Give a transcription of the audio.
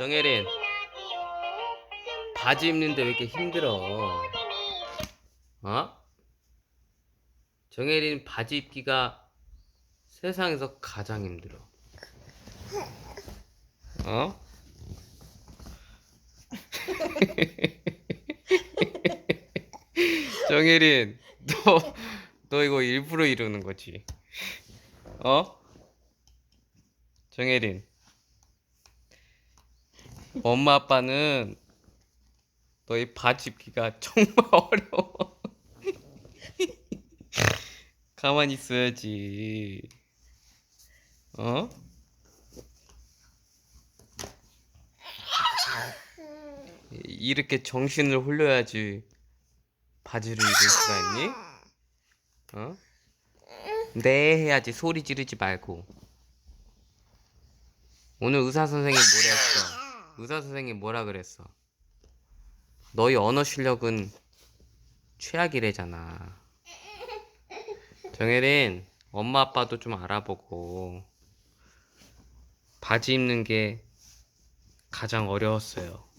정혜린 바지 입는데 왜 이렇게 힘들어? 어? 정혜린 바지 입기가 세상에서 가장 힘들어. 어? 정혜린, 너, 너 이거 일부러 이러는 거지? 어? 정혜린. 엄마 아빠는 너희 바지 입기가 정말 어려워. 가만히 있어야지. 어? 이렇게 정신을 홀려야지 바지를 입을 수가 있니? 어? 네 해야지 소리 지르지 말고. 오늘 의사 선생님 뭐라 했어? 의사 선생님 뭐라 그랬어? 너희 언어 실력은 최악이래잖아. 정혜린, 엄마 아빠도 좀 알아보고 바지 입는 게 가장 어려웠어요.